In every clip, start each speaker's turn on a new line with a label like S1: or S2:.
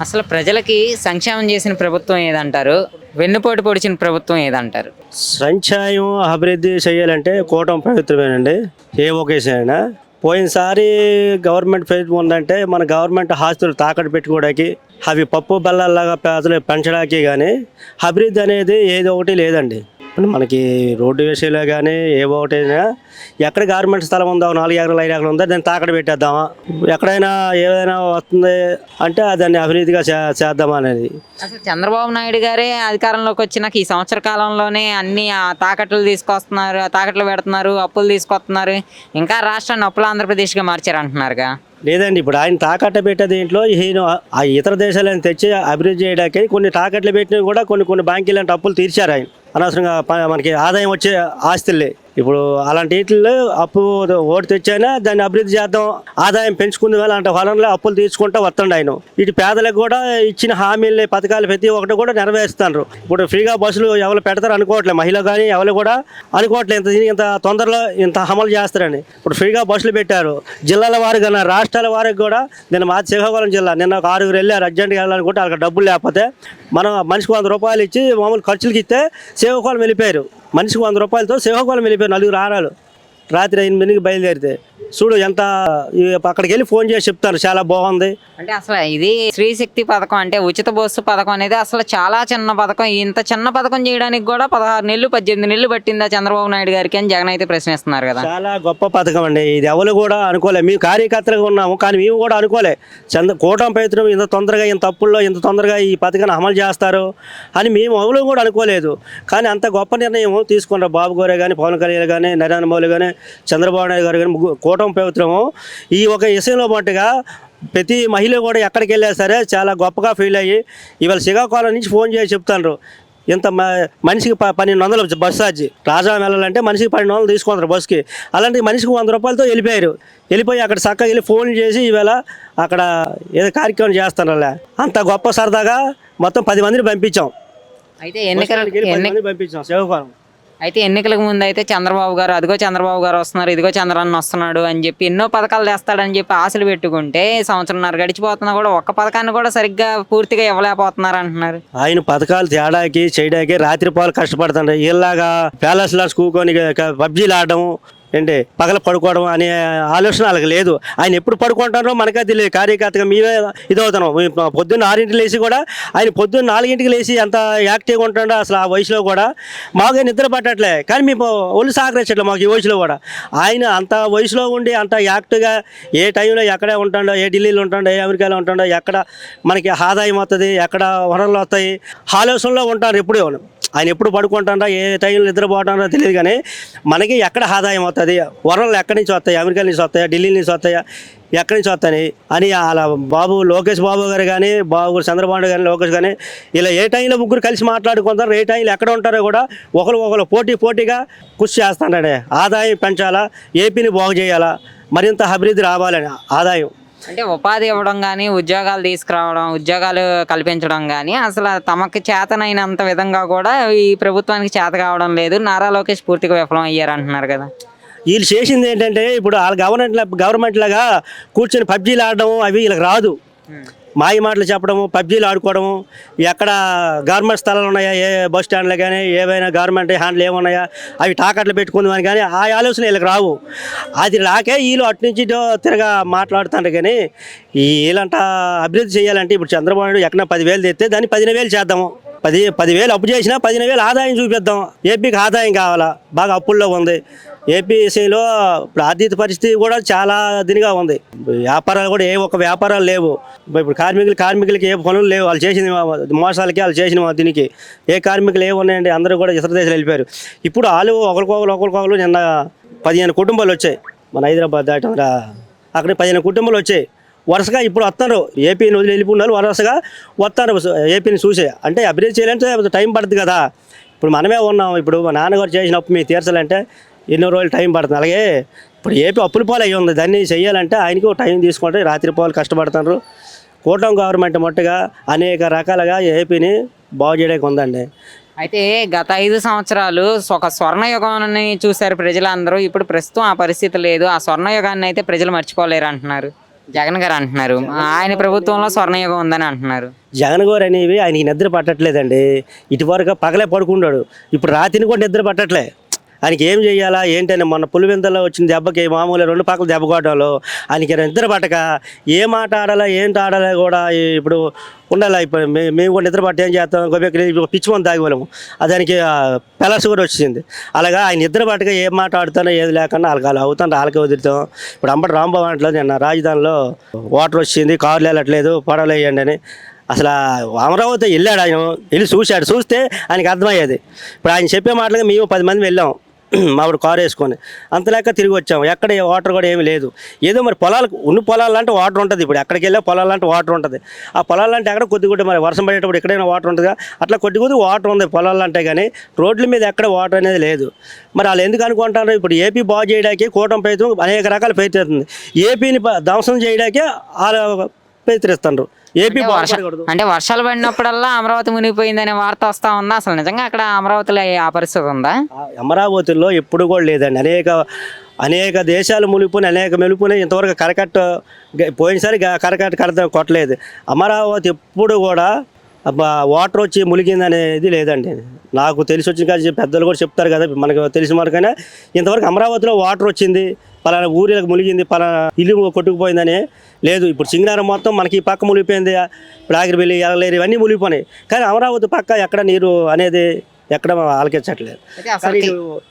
S1: అసలు ప్రజలకి సంక్షేమం చేసిన ప్రభుత్వం ఏదంటారు? వెన్నుపోటు పొడిచిన ప్రభుత్వం ఏదంటారు?
S2: సంక్షేమం అభివృద్ధి చేయాలంటే కూటమి ప్రభుత్వమేనండి. ఏ ఒకేసైనా పోయినసారి గవర్నమెంట్ ఫెయిల్ ఉందంటే మన గవర్నమెంట్ హాస్పిటల్ తాకట్టు పెట్టుకోవడానికి అవి పప్పు బెల్లాల్లాగా పేదలు పెంచడానికి కానీ అభివృద్ధి అనేది ఏదో ఒకటి లేదండి. మనకి రోడ్డు విషయంలో కానీ ఏ ఒకటైనా ఎక్కడ గవర్నమెంట్ స్థలం ఉందో నాలుగు ఎకరాలు ఐదు ఎకరాలు ఉందో దాన్ని తాకట్టు పెట్టేద్దామా? ఎక్కడైనా ఏదైనా వస్తుంది అంటే దాన్ని అభివృద్ధిగా చే చేద్దామా అనేది.
S1: అసలు చంద్రబాబు నాయుడు గారే అధికారంలోకి వచ్చినాక ఈ సంవత్సర కాలంలోనే అన్ని ఆ తాకట్లు తీసుకొస్తున్నారు తాకట్లు పెడుతున్నారు అప్పులు తీసుకొస్తున్నారు. ఇంకా రాష్ట్రాన్ని అప్పుల ఆంధ్రప్రదేశ్గా మార్చారు అంటున్నారుగా
S2: లేదండి ఇప్పుడు ఆయన తాకట్టు పెట్టే దీంట్లో ఈయన ఆ ఇతర దేశాలను తెచ్చి అభివృద్ధి చేయడానికి కొన్ని తాకట్లు పెట్టినవి కూడా కొన్ని కొన్ని బ్యాంకులు అప్పులు తీర్చారు ఆయన. అనవసరంగా మనకి ఆదాయం వచ్చే ఆస్తులే. ఇప్పుడు అలాంటి వీటిల్లో అప్పు ఓటు తెచ్చైనా దాన్ని అభివృద్ధి చేద్దాం ఆదాయం పెంచుకుందాం అలాంటి వలనలో అప్పులు తీసుకుంటూ వస్తుండ ఆయన. ఇటు పేదలకు కూడా ఇచ్చిన హామీలు పథకాలు ప్రతి ఒక్కటి కూడా నెరవేరుస్తున్నారు. ఇప్పుడు ఫ్రీగా బస్సులు ఎవరు పెడతారు అనుకోవట్లేదు. మహిళలు కానీ ఎవరు కూడా అనుకోవట్లేదు. ఇంత ఇంత తొందరలో ఇంత అమలు చేస్తారని. ఇప్పుడు ఫ్రీగా బస్సులు పెట్టారు. జిల్లాల వారికి కన్నా రాష్ట్రాల వారికి కూడా నిన్న మా శ్రీకాకుళం జిల్లా నిన్న ఒక ఆరుగురు వెళ్ళారు. అర్జెంట్గా వెళ్ళాలనుకుంటే వాళ్ళకి డబ్బులు లేకపోతే మనం మనిషికి వంద రూపాయలు ఇచ్చి మామూలు ఖర్చులకి ఇస్తే శ్రీకాకుళం వెళ్ళిపోయారు. మనిషికి వంద రూపాయలతో శ్రీకాకుళం వెళ్ళిపోయారు నలుగురు ఆరాలు రాత్రి ఎనిమిదికి బయలుదేరితే. చూడు ఎంత అక్కడికి వెళ్ళి ఫోన్ చేసి చెప్తారు చాలా బాగుంది.
S1: అంటే అసలు ఇది స్త్రీ శక్తి పథకం అంటే ఉచిత బస్సు పథకం అనేది అసలు చాలా చిన్న పథకం. ఇంత చిన్న పథకం చేయడానికి కూడా పదహారు నెలలు పద్దెనిమిది నెలలు పట్టిందా చంద్రబాబు నాయుడు గారికి అని జగన్ అయితే ప్రశ్నిస్తున్నారు కదా.
S2: చాలా గొప్ప పథకం అండి. ఇది ఎవరు కూడా అనుకోలే. మేము కార్యకర్తలుగా ఉన్నాము కానీ మేము కూడా అనుకోలే. చంద్ర కూటమి ప్రయత్నం ఇంత తొందరగా ఇంత తప్పుల్లో ఇంత తొందరగా ఈ పథకాన్ని అమలు చేస్తారు అని మేము ఎవరు కూడా అనుకోలేదు. కానీ అంత గొప్ప నిర్ణయం తీసుకున్నారు బాబు గారే కానీ పవన్ కళ్యాణ్ కానీ నరేంద్ర మోదీ కానీ చంద్రబాబు నాయుడు గారు కానీ కూటమి ప్రభుత్వము. ఈ ఒక విషయంలో మట్టుగా ప్రతి మహిళ కూడా ఎక్కడికి వెళ్ళా సరే చాలా గొప్పగా ఫీల్ అయ్యి ఇవాళ శ్రీకాకుళం నుంచి ఫోన్ చేసి చెప్తాను ఇంత మనిషికి ప- పన్నెండు వందలు బస్ ఛార్జీ. రాజా వెళ్ళాలంటే మనిషికి పన్నెండు వందలు తీసుకుంటారు బస్కి అలాంటి మనిషికి వంద రూపాయలతో వెళ్ళిపోయారు. వెళ్ళిపోయి అక్కడ చక్కగా వెళ్ళి ఫోన్ చేసి ఈవేళ అక్కడ ఏదో కార్యక్రమం చేస్తారు అంత గొప్ప సరదాగా మొత్తం పది మందిని పంపించాం.
S1: అయితే ఎన్నికల
S2: బస్ స్టాండ్కి వెళ్ళి పది
S1: ఎన్ని
S2: మందిని పంపించాం శ్రీకాకుళం
S1: అయితే ఎన్నికలకు ముందు అయితే చంద్రబాబు గారు అదిగో చంద్రబాబు గారు వస్తున్నారు ఇదిగో చంద్రన్న వస్తున్నాడు అని చెప్పి ఎన్నో పథకాలు తెస్తాడని చెప్పి ఆశలు పెట్టుకుంటే సంవత్సరంన్నర గడిచిపోతున్నా కూడా ఒక్క పథకాన్ని కూడా సరిగ్గా పూర్తిగా ఇవ్వలేకపోతున్నారు అంటున్నారు.
S2: ఆయన పథకాలు తేడాకి చేయడానికి రాత్రి పాలు కష్టపడుతుంటారు. ఇలాగా ప్యాలెస్లో కూకొని పబ్జీలు ఆడడం ఏంటి? పగల పడుకోవడం అనే ఆలోచన వాళ్ళకి లేదు. ఆయన ఎప్పుడు పడుకుంటారో మనకే తెలియదు. కార్యకర్తగా మేమే ఇదవుతున్నాం. మేము పొద్దున్న ఆరింటికి లేచి కూడా ఆయన పొద్దున్న నాలుగింటికి లేచి ఎంత యాక్టివ్గా ఉంటాడో అసలు ఆ వయసులో కూడా మాకు నిద్ర పట్టట్లే. కానీ మేము ఒళ్ళు సహకరించట్లే మాకు ఈ వయసులో కూడా. ఆయన అంత వయసులో ఉండి అంత యాక్టివ్గా ఏ టైంలో ఎక్కడే ఉంటాడో ఏ ఢిల్లీలో ఉంటాడో ఏ అమెరికాలో ఉంటాడో ఎక్కడ మనకి ఆదాయం వస్తుంది ఎక్కడ వనరులు వస్తాయి ఆలోచనలో ఉంటారు ఎప్పుడూ. ఆయన ఎప్పుడు పడుకుంటాడా ఏ టైంలో నిద్రపోవటాడో తెలియదు కానీ మనకి ఎక్కడ ఆదాయం వస్తుంది? వనరులు ఎక్కడి నుంచి వస్తాయి? అమెరికా నుంచి వస్తాయా? ఢిల్లీ నుంచి వస్తాయా? ఎక్కడి నుంచి వస్తాయి? అని అలా బాబు లోకేష్ బాబు గారు కానీ బాబు చంద్రబాబు కానీ లోకేష్ కానీ ఇలా ఏ టైంలో ముగ్గురు కలిసి మాట్లాడుకుంటారు ఏ టైంలో ఎక్కడ ఉంటారో కూడా ఒకరు ఒకరు పోటీ పోటీగా కృషి చేస్తాడే ఆదాయం పెంచాలా? ఏపీని బాగు చేయాలా? మరింత అభివృద్ధి రావాలని ఆదాయం.
S1: అంటే ఉపాధి ఇవ్వడం కానీ ఉద్యోగాలు తీసుకురావడం ఉద్యోగాలు కల్పించడం కానీ అసలు తమకు చేతనైనంత విధంగా కూడా ఈ ప్రభుత్వానికి చేత కావడం లేదు. నారా లోకేష్ పూర్తిగా విఫలం అయ్యారు అంటున్నారు కదా.
S2: వీళ్ళు చేసింది ఏంటంటే ఇప్పుడు వాళ్ళ గవర్నమెంట్ గవర్నమెంట్ లాగా కూర్చొని పబ్జీలు ఆడడం అవి వీళ్ళకి రాదు. మాయ మాటలు చెప్పడము పబ్జీలు ఆడుకోవడము ఎక్కడ గవర్నమెంట్ స్థలాలు ఉన్నాయా ఏ బస్ స్టాండ్లు కానీ ఏవైనా గవర్నమెంట్ హ్యాండ్లు ఏమున్నాయా అవి టాకట్లు పెట్టుకుందామని కానీ ఆ ఆలోచన వీళ్ళకి రావు. అది రాకే వీళ్ళు అటు నుంచి తిరగా మాట్లాడుతుంటారు కానీ వీళ్ళంట అభివృద్ధి చేయాలంటే ఇప్పుడు చంద్రబాబు నాయుడు ఎక్కడ పదివేలు తెస్తే దాన్ని పదిహేను వేలు చేద్దాము. పది పదివేలు అప్పు చేసినా పదిహేను వేలు ఆదాయం చూపిద్దాం. ఏపీకి ఆదాయం కావాలా? బాగా అప్పుల్లో ఉంది. ఏపీసీలో ఇప్పుడు ఆర్థిక పరిస్థితి కూడా చాలా దీనిగా ఉంది. వ్యాపారాలు కూడా ఏ ఒక్క వ్యాపారాలు లేవు. ఇప్పుడు కార్మికులు కార్మికులకి ఏ పనులు లేవు. వాళ్ళు చేసిన మోసాలకి వాళ్ళు చేసిన దీనికి ఏ కార్మికులు ఏ ఉన్నాయండి అందరూ కూడా ఇతర దేశాలు వెళ్ళిపోయారు. ఇప్పుడు వాళ్ళు ఒకరికొకరు ఒకరికొకరు నిన్న పదిహేను కుటుంబాలు వచ్చాయి. మన హైదరాబాద్ దాటి అక్కడ పదిహేను కుటుంబాలు వచ్చాయి. వరుసగా ఇప్పుడు వస్తారు. ఏపీని వదిలి వెళ్ళిపోయినారు వరుసగా వస్తారు. ఏపీని చూసే అంటే అభివృద్ధి చేయాలంటే టైం పడుతుంది కదా. ఇప్పుడు మనమే ఉన్నాం. ఇప్పుడు మా నాన్నగారు చేసినప్పుడు మీ తీర్చాలంటే ఎన్నో రోజులు టైం పడుతుంది. అలాగే ఇప్పుడు ఏపీ అప్పుల పాలు అయ్యి ఉంది. దాన్ని చేయాలంటే ఆయనకి ఒక టైం తీసుకుంటే రాత్రి పాలు కష్టపడుతున్నారు. కూటమి గవర్నమెంట్ మట్టుగా అనేక రకాలుగా ఏపీని బాగు చేయడానికి ఉందండి.
S1: అయితే గత ఐదు సంవత్సరాలు ఒక స్వర్ణయుగాన్ని చూశారు ప్రజలందరూ. ఇప్పుడు ప్రస్తుతం ఆ పరిస్థితి లేదు. ఆ స్వర్ణయుగాన్ని అయితే ప్రజలు మర్చిపోలేరు అంటున్నారు. జగన్ గారు అంటున్నారు. ఆయన ప్రభుత్వంలో స్వర్ణయుగం ఉందని అంటున్నారు.
S2: జగన్ గారు అనేవి ఆయనకి నిద్ర పట్టట్లేదండి. ఇటువరకు పగలే పడుకుంటాడు. ఇప్పుడు రాత్రిని కూడా నిద్ర పట్టట్లే. ఆయనకి ఏం చేయాలా? ఏంటని మొన్న పులివెంతలో వచ్చిన దెబ్బకి మామూలు రెండు పక్కల దెబ్బ కొట్టడంలో ఆయనకి నిద్ర పట్టక ఏ మాట ఆడాలా ఏంటి ఆడాలా కూడా ఇప్పుడు ఉండాలి? ఇప్పుడు మేము కూడా నిద్ర పట్టి ఏం చేస్తాం? గొప్పకి పిచ్చి మంది తాగేవాళ్ళము. దానికి పెలస్ కూడా వచ్చింది అలాగా ఆయన నిద్ర పట్టక ఏం మాట ఆడుతానో ఏది లేకుండా వాళ్ళకి వాళ్ళు అవుతాను వాళ్ళకి వదులుతాం. ఇప్పుడు అంబటి రాంబాబు అంటలో నిన్న రాజధానిలో వాటర్ వచ్చింది కార్లు వెళ్ళట్లేదు పడవలు వేయండి అని. అసలు అమరావతి వెళ్ళాడు ఆయన వెళ్ళి చూశాడు. చూస్తే ఆయనకి అర్థమయ్యేది. ఇప్పుడు ఆయన చెప్పే మాటలుగా మేము పది మంది వెళ్ళాం. మామిడి కారు వేసుకొని అంతలేక తిరిగి వచ్చాము. ఎక్కడ వాటర్ కూడా ఏమీ లేదు. ఏదో మరి పొలాలకు ఉన్న పొలాలంటే వాటర్ ఉంటుంది ఇప్పుడు. ఎక్కడికి వెళ్ళా పొలాలంటే వాటర్ ఉంటుంది. ఆ పొలాలంటే ఎక్కడ కొద్ది కొద్ది మరి వర్షం పడేటప్పుడు ఎక్కడైనా వాటర్ ఉంటుందిగా. అట్లా కొద్ది కొద్ది వాటర్ ఉంది పొలాలంటే కానీ రోడ్ల మీద ఎక్కడ వాటర్ అనేది లేదు. మరి వాళ్ళు ఎందుకు అనుకుంటారు? ఇప్పుడు ఏపీ బాగు చేయడానికి కూటమి ప్రయత్నం అనేక రకాల ప్రయత్నిస్తుంది. ఏపీని ధ్వంసం చేయడానికే వాళ్ళు ప్రయత్నిస్తున్నారు ఏపీ
S1: వర్ష అంటే వర్షాలు పడినప్పుడల్లా అమరావతి మునిగిపోయిందనే వార్త వస్తా ఉందా అసలు నిజంగా అక్కడ అమరావతిలో ఆ పరిస్థితి ఉందా?
S2: అమరావతిలో ఎప్పుడు కూడా లేదండి. అనేక అనేక దేశాలు మునిపోయి అనేక మెలుపుని ఇంతవరకు కరకట్ట పోయినసారి కరకట్ట కడత కొట్టలేదు. అమరావతి ఎప్పుడు కూడా వాటర్ వచ్చి మునిగింది అనేది లేదండి. నాకు తెలిసి వచ్చిన కాదు పెద్దలు కూడా చెప్తారు కదా మనకు తెలిసిన వరకైనా ఇంతవరకు అమరావతిలో వాటర్ వచ్చింది పలానా ఊరికి మునిగింది పలానా ఇల్లు కొట్టుకుపోయిందని లేదు. ఇప్పుడు సింగనారం మొత్తం మనకి ఈ పక్క మునిగిపోయింది ఇప్పుడు ఆగిరిబెల్లి ఎలలేరు ఇవన్నీ మునిగిపోయినాయి కానీ అమరావతి పక్క ఎక్కడ నీరు అనేది ఎక్కడ ఆలకించట్లేదు.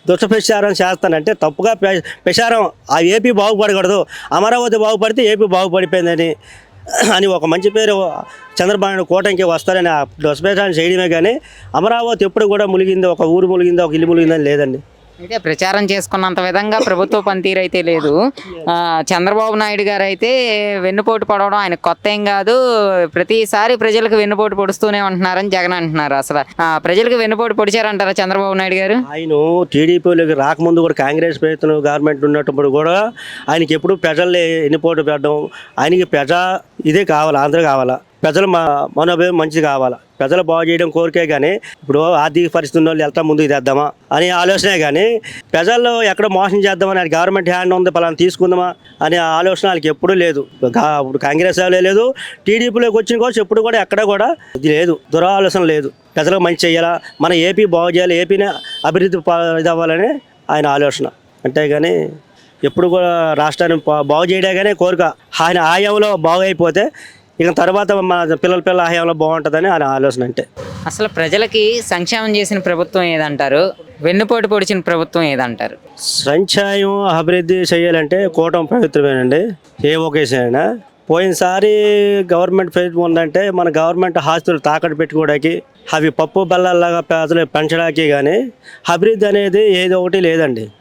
S2: దుష్టప్రచారం చేస్తానంటే తప్పుగా ప్ర- ప్రచారం ఆ ఏపీ బాగుపడకూడదు. అమరావతి బాగుపడితే ఏపీ బాగుపడిపోయిందని అని ఒక మంచి పేరు చంద్రబాబు నాయుడు వస్తారని ఆ దుష్ప్రచారం చేయడమే కానీ అమరావతి ఎప్పుడు కూడా ములిగింది ఒక ఊరు ములిగిందో ఒక ఇల్లు ములిగిందని లేదండి.
S1: అయితే ప్రచారం చేసుకున్నంత విధంగా ప్రభుత్వ పనితీరు అయితే లేదు. చంద్రబాబు నాయుడు గారు అయితే వెన్నుపోటు పడవడం ఆయన కొత్త ఏం కాదు. ప్రతిసారి ప్రజలకు వెన్నుపోటు పొడుస్తూనే ఉంటున్నారని జగన్ అంటున్నారు. అసలు ఆ, ప్రజలకు వెన్నుపోటు పొడిచారంటారా చంద్రబాబు నాయుడు గారు?
S2: ఆయన టీడీపీలోకి రాకముందు కూడా కాంగ్రెస్ ప్రభుత్వం గవర్నమెంట్ ఉన్నప్పుడు కూడా ఆయనకి ఎప్పుడు ప్రజల్ని వెన్నుపోటు పెట్టడం ఆయనకి ప్రజా ఇదే కావాలి ఆంధ్ర కావాలా? ప్రజల మన మనోభావం మంచిది కావాలా? ప్రజలు బాగు చేయడం కోరికే కానీ ఇప్పుడు ఆర్థిక పరిస్థితి ఉన్న వాళ్ళు ఎట్లా ముందుకు తెద్దామా? అనే ఆలోచనే కానీ ప్రజల్లో ఎక్కడ మోసం చేద్దామని గవర్నమెంట్ హ్యాండ్ ఉంది పలానా తీసుకుందామా? అనే ఆలోచన వాళ్ళకి ఎప్పుడూ లేదు. ఇప్పుడు కాంగ్రెస్ లేదు టీడీపీలోకి వచ్చిన కోసం ఎప్పుడు కూడా ఎక్కడ కూడా ఇది లేదు. దురాలోచన లేదు. ప్రజలకు మంచి చేయాలా? మన ఏపీ బాగు చేయాలి ఏపీని అభివృద్ధి పా- ఇది అవ్వాలని ఆయన ఆలోచన. అంతేగాని ఎప్పుడు కూడా రాష్ట్రాన్ని బా- చేయడే కానీ కోరిక. ఆయన ఆయంలో బాగు అయిపోతే ఇక తర్వాత మన పిల్లల పిల్లల ఆయంలో బాగుంటుందని ఆయన ఆలోచన అంటే
S1: అసలు ప్రజలకి సంక్షేమం చేసిన ప్రభుత్వం ఏదంటారు? వెన్నుపోటు పొడిచిన ప్రభుత్వం ఏదంటారు?
S2: సంచయం అభివృద్ధి చేయాలంటే కూటమి ప్రభుత్వమేనండి. ఏ అయినా. పోయినసారి గవర్నమెంట్ ప్రభుత్వం ఉందంటే మన గవర్నమెంట్ ఆస్తులు తాకట్టు పెట్టుకోవడానికి అవి పప్పు బెల్లాలాగా పేదలు పెంచడానికి కానీ అభివృద్ధి అనేది ఏది ఒకటి లేదండి.